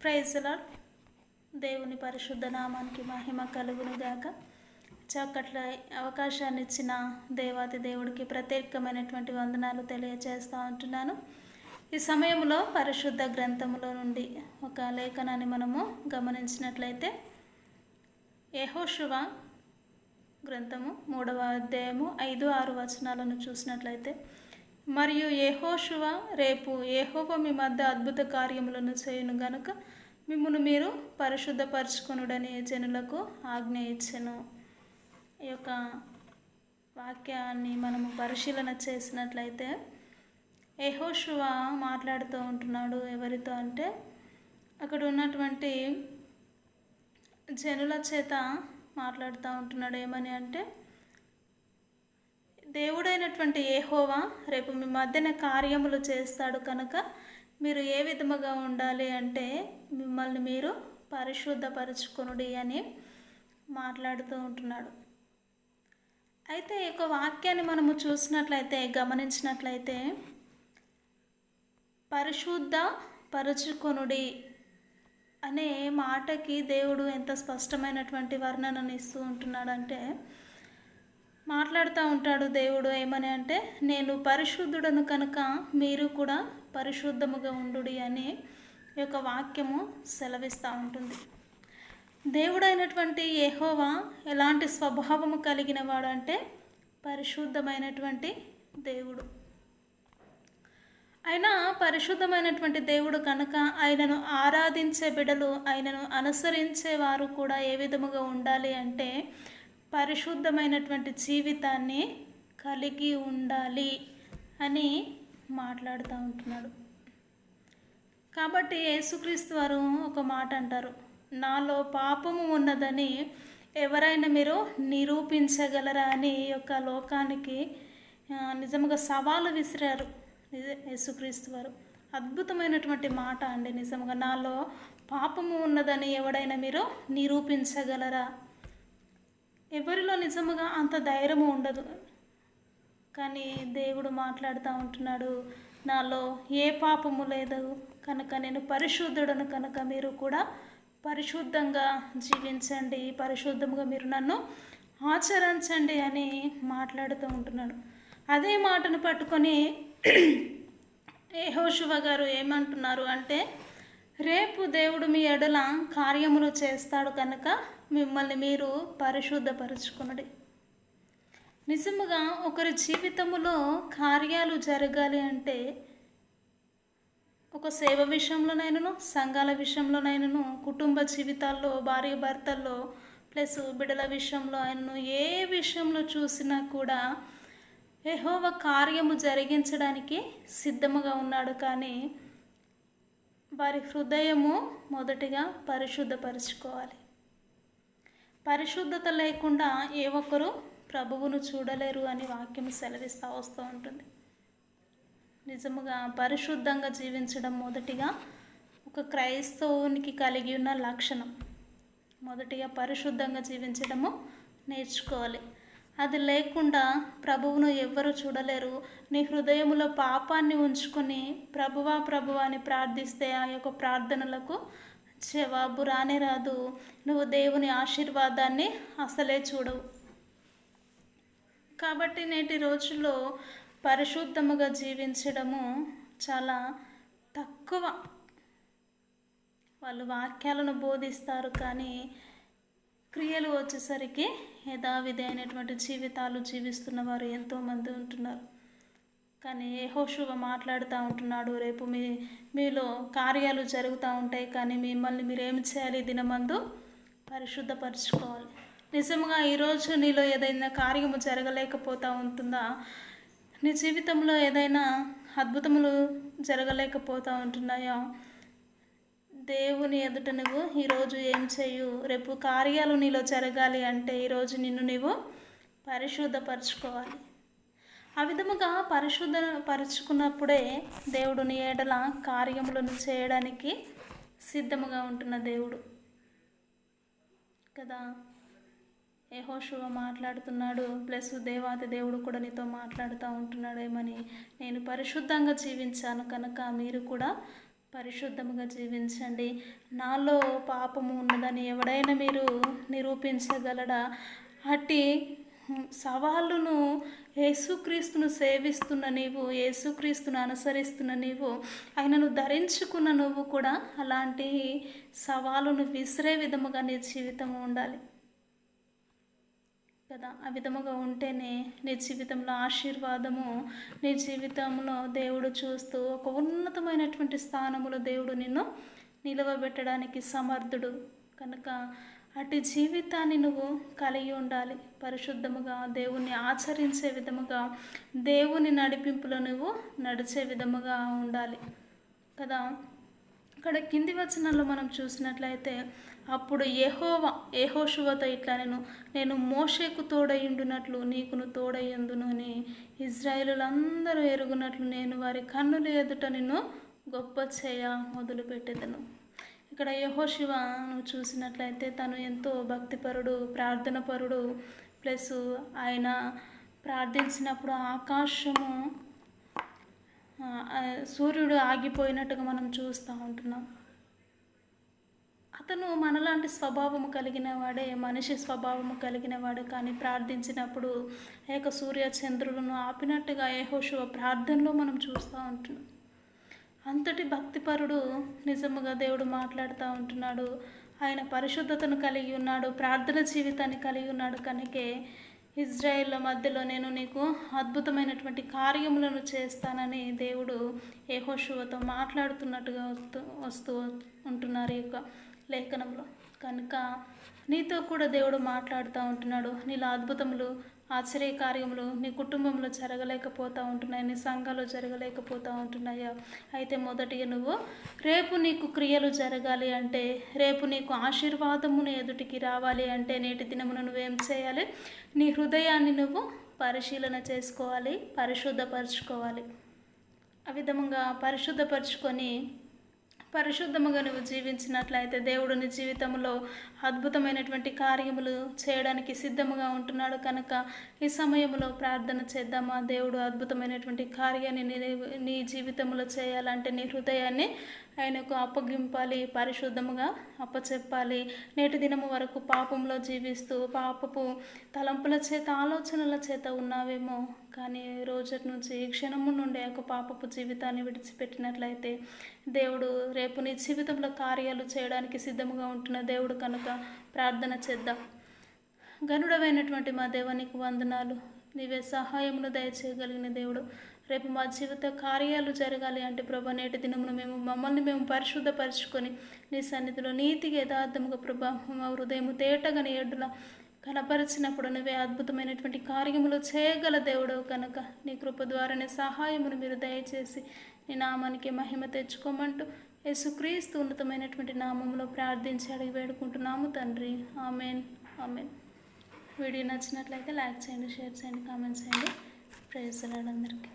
ప్రైజ్లాడ్ దేవుని పరిశుద్ధ నామానికి మహిమ కలుగును గాక. చక్కట్ల అవకాశాన్ని ఇచ్చిన దేవాతి దేవుడికి ప్రత్యేకమైనటువంటి వందనాలు తెలియజేస్తూ ఉంటున్నాను. ఈ సమయంలో పరిశుద్ధ గ్రంథములో నుండి ఒక లేఖనాన్ని మనము గమనించినట్లయితే యహోశువ గ్రంథము మూడవ అధ్యాయము ఐదు ఆరు వచనాలను చూసినట్లయితే మరియు యెహోషువ రేపు ఏహోవ మీ మధ్య అద్భుత కార్యములను చేయును గనుక మిమ్మల్ని మీరు పరిశుద్ధపరచుకొనుడని జనులకు ఆజ్ఞ ఇచ్చెను. ఈ యొక్క వాక్యాన్ని మనము పరిశీలన చేసినట్లయితే యెహోషువ మాట్లాడుతూ ఉంటున్నాడు ఎవరితో అంటే అక్కడ ఉన్నటువంటి జనుల చేత మాట్లాడుతూ ఉంటున్నాడు ఏమని అంటే దేవుడైనటువంటి ఏహోవా రేపు మీ మధ్యన కార్యములు చేస్తాడు కనుక మీరు ఏ విధముగా ఉండాలి అంటే మిమ్మల్ని మీరు పరిశుద్ధపరచుకునుడి అని మాట్లాడుతూ ఉంటున్నాడు. అయితే ఈ యొక్క వాక్యాన్ని మనము చూసినట్లయితే గమనించినట్లయితే పరిశుద్ధ పరుచుకొనుడి అనే మాటకి దేవుడు ఎంత స్పష్టమైనటువంటి వర్ణనను ఇస్తూ ఉంటున్నాడంటే మాట్లాడుతూ ఉంటాడు దేవుడు ఏమని అంటే నేను పరిశుద్ధుడను కనుక మీరు కూడా పరిశుద్ధముగా ఉండుడి అని యొక్క వాక్యము సెలవిస్తూ ఉంటుంది. దేవుడైనటువంటి యహోవా ఎలాంటి స్వభావము కలిగిన వాడంటే పరిశుద్ధమైనటువంటి దేవుడు. అయినా పరిశుద్ధమైనటువంటి దేవుడు కనుక ఆయనను ఆరాధించే బిడలు ఆయనను అనుసరించే వారు కూడా ఏ విధముగా ఉండాలి అంటే పరిశుద్ధమైనటువంటి జీవితాన్ని కలిగి ఉండాలి అని మాట్లాడుతూ ఉంటున్నాడు. కాబట్టి యేసుక్రీస్తు వారు ఒక మాట అంటారు నాలో పాపము ఉన్నదని ఎవరైనా మీరు నిరూపించగలరా? అని యొక్క లోకానికి నిజంగా సవాలు విసిరారు యేసుక్రీస్తు వారు. అద్భుతమైనటువంటి మాట అండి నిజంగా నాలో పాపము ఉన్నదని ఎవడైనా మీరు నిరూపించగలరా? ఎవరిలో నిజముగా అంత ధైర్యము ఉండదు. కానీ దేవుడు మాట్లాడుతూ ఉంటున్నాడు నాలో ఏ పాపము లేదు. కనుక నేను పరిశుద్ధుడను కనుక మీరు కూడా పరిశుద్ధంగా జీవించండి. పరిశుద్ధంగా మీరు నన్ను ఆచరించండి అని మాట్లాడుతూ ఉంటున్నాడు. అదే మాటను పట్టుకొని యెహోషువ గారు ఏమంటున్నారు అంటే రేపు దేవుడు మీ ఎడల కార్యములు చేస్తాడు కనుక మిమ్మల్ని మీరు పరిశుద్ధపరచుకునడి. నిజముగా ఒకరి జీవితములో కార్యాలు జరగాలి అంటే ఒక సేవ విషయంలోనైనాను సంఘాల విషయంలోనైనాను కుటుంబ జీవితాల్లో భార్య భర్తల్లో ప్లస్ బిడ్డల విషయంలో ఆయనను ఏ విషయంలో చూసినా కూడా యెహోవ కార్యము జరిగించడానికి సిద్ధముగా ఉన్నాడు. కానీ వారి హృదయము మొదటిగా పరిశుద్ధపరచుకోవాలి. పరిశుద్ధత లేకుండా ఏ ఒక్కరు ప్రభువును చూడలేరు అని వాక్యం సెలవిస్తూ వస్తూ ఉంటుంది. నిజముగా పరిశుద్ధంగా జీవించడం మొదటిగా ఒక క్రైస్తవునికి కలిగి ఉన్న లక్షణం. మొదటిగా పరిశుద్ధంగా జీవించడము నేర్చుకోవాలి. అది లేకుండా ప్రభువును ఎవ్వరూ చూడలేరు. నీ హృదయములో పాపాన్ని ఉంచుకొని ప్రభువా ప్రభువా అని ప్రార్థిస్తే ఆ యొక్క ప్రార్థనలకు జవాబు రానే రాదు. నువ్వు దేవుని ఆశీర్వాదాన్ని అసలే చూడవు. కాబట్టి నేటి రోజుల్లో పరిశుద్ధముగా జీవించడము చాలా తక్కువ. వాళ్ళు వాక్యాలను బోధిస్తారు కానీ క్రియలు వచ్చేసరికి యథావిధి అయినటువంటి జీవితాలు జీవిస్తున్న వారు ఎంతోమంది ఉంటున్నారు. కానీ యెహోషువ మాట్లాడుతూ ఉంటున్నాడు. రేపు మీ మీలో కార్యాలు జరుగుతూ ఉంటాయి కానీ మిమ్మల్ని మీరు ఏం చేయాలి దినమందు? పరిశుద్ధపరచుకోవాలి. నిజంగా ఈరోజు నీలో ఏదైనా కార్యము జరగలేకపోతూ ఉంటుందా? నీ జీవితంలో ఏదైనా అద్భుతములు జరగలేకపోతూ ఉంటున్నాయా? దేవుని ఎదుట నువ్వు ఈరోజు ఏం చేయు? రేపు కార్యాలు నీలో జరగాలి అంటే ఈరోజు నిన్ను నీవు పరిశుద్ధపరచుకోవాలి. ఆ విధముగా పరిశుద్ధ పరుచుకున్నప్పుడే దేవుడుని ఏడల కార్యములను చేయడానికి సిద్ధముగా ఉంటున్న దేవుడు. కదా? యెహోషువ మాట్లాడుతున్నాడు ప్లస్ దేవాతి దేవుడు కూడా నీతో మాట్లాడుతూ ఉంటున్నాడేమని నేను పరిశుద్ధంగా జీవించాను కనుక మీరు కూడా పరిశుద్ధముగా జీవించండి. నాలో పాపము ఉన్నదని ఎవడైనా మీరు నిరూపించగలడా? అట్టి సవాళ్ళను యేసుక్రీస్తును సేవిస్తున్న నీవు యేసుక్రీస్తును అనుసరిస్తున్న నీవు ఆయనను ధరించుకున్న నువ్వు కూడా అలాంటి సవాలును విసిరే విధముగా నీ జీవితం ఉండాలి. కదా ఆ విధముగా ఉంటేనే నీ జీవితంలో ఆశీర్వాదము నీ జీవితంలో దేవుడు చూస్తూ ఒక ఉన్నతమైనటువంటి స్థానములో దేవుడు నిన్ను నిలవబెట్టడానికి సమర్థుడు. కనుక అటు జీవితాన్ని నువ్వు కలిగి ఉండాలి. పరిశుద్ధముగా దేవుణ్ణి ఆచరించే విధముగా దేవుని నడిపింపులో నువ్వు నడిచే విధముగా ఉండాలి. కదా? ఇక్కడ కింది వచనంలో మనం చూసినట్లయితే అప్పుడు ఏహోవ ఏహోశువతో ఇట్లా నేను నేను మోషేకు తోడయుండునట్లు నీకును తోడయ్యందును అని ఇజ్రాయేలులందరూ ఎరుగునట్లు నేను వారి కన్నులు ఎదుట నిన్ను గొప్ప చేయ మొదలుపెట్టేదను. ఇక్కడ యహోశివ నువ్వు చూసినట్లయితే తను ఎంతో భక్తిపరుడు ప్రార్థనపరుడు. ప్లస్ ఆయన ప్రార్థించినప్పుడు ఆకాశము సూర్యుడు ఆగిపోయినట్టుగా మనం చూస్తూ ఉంటున్నాం. అతను మనలాంటి స్వభావము కలిగిన వాడే మనిషి స్వభావము కలిగిన వాడు. కానీ ప్రార్థించినప్పుడు ఆ యొక్క సూర్య చంద్రులను ఆపినట్టుగా యెహోషువ ప్రార్థనలో మనం చూస్తూ ఉంటున్నాం. అంతటి భక్తిపరుడు నిజముగా దేవుడు మాట్లాడుతూ ఉంటున్నాడు. ఆయన పరిశుద్ధతను కలిగి ఉన్నాడు ప్రార్థన జీవితాన్ని కలిగి ఉన్నాడు. కనుకే ఇజ్రాయిల్ మధ్యలో నేను నీకు అద్భుతమైనటువంటి కార్యములను చేస్తానని దేవుడు యెహోషువతో మాట్లాడుతున్నట్టుగా వస్తూ వస్తూ ఉంటున్నారు ఈ యొక్క లేఖనంలో. కనుక నీతో కూడా దేవుడు మాట్లాడుతూ ఉంటున్నాడు. నీలో అద్భుతములు ఆశ్చర్య కార్యములు నీ కుటుంబంలో జరగలేకపోతూ ఉంటున్నాయి. నీ సంఘాలు జరగలేకపోతూ ఉంటున్నాయా. అయితే మొదటిగా నువ్వు రేపు నీకు క్రియలు జరగాలి అంటే రేపు నీకు ఆశీర్వాదమును ఎదుటికి రావాలి అంటే నేటి దినమున నువ్వేం చేయాలి? నీ హృదయాన్ని నువ్వు పరిశీలన చేసుకోవాలి పరిశుద్ధపరచుకోవాలి. ఆ విధముగా పరిశుద్ధపరచుకొని పరిశుద్ధముగా నువ్వు జీవించినట్లయితే దేవుడు నీ జీవితంలో అద్భుతమైనటువంటి కార్యములు చేయడానికి సిద్ధముగా ఉంటున్నాడు కనుక ఈ సమయంలో ప్రార్థన చేద్దామా? దేవుడు అద్భుతమైనటువంటి కార్యాన్ని నీ నీ జీవితంలో చేయాలంటే నీ హృదయాన్ని ఆయనకు అప్పగింపాలి పరిశుద్ధముగా అప్పచెప్పాలి. నేటి దినము వరకు పాపంలో జీవిస్తూ పాపపు తలంపుల చేత ఆలోచనల చేత ఉన్నావేమో కానీ రోజు నుంచి ఈ క్షణము నుండి ఒక పాపపు జీవితాన్ని విడిచిపెట్టినట్లయితే దేవుడు రేపు నీ జీవితంలో కార్యాలు చేయడానికి సిద్ధముగా ఉంటున్న దేవుడు కనుక ప్రార్థన చేద్దాం. గనుడమైనటువంటి మా దేవానికి వందనాలు. నీవే సహాయమును దయచేయగలిగిన దేవుడు. రేపు మా జీవిత కార్యాలు జరగాలి అంటే ప్రభా నేటి దినమును మేము మమ్మల్ని మేము పరిశుద్ధపరచుకొని నీ సన్నిధిలో నీతికి యథార్థముగా ప్రభా మా హృదయము తేటగని ఎడ్డుల కనపరిచినప్పుడు నువ్వే అద్భుతమైనటువంటి కార్యములు చేయగల దేవుడు కనుక. నీ కృప ద్వారానే సహాయమును మీరు దయచేసి నీ నామానికి మహిమ తెచ్చుకోమంటూ యేసుక్రీస్తు ఉన్నతమైనటువంటి నామంలో ప్రార్థించి అడిగి వేడుకుంటున్నాము తండ్రి. ఆమెన్. ఆమెన్. వీడియో నచ్చినట్లయితే లైక్ చేయండి షేర్ చేయండి కామెంట్ చేయండి. ప్రేజ్ అందరికీ.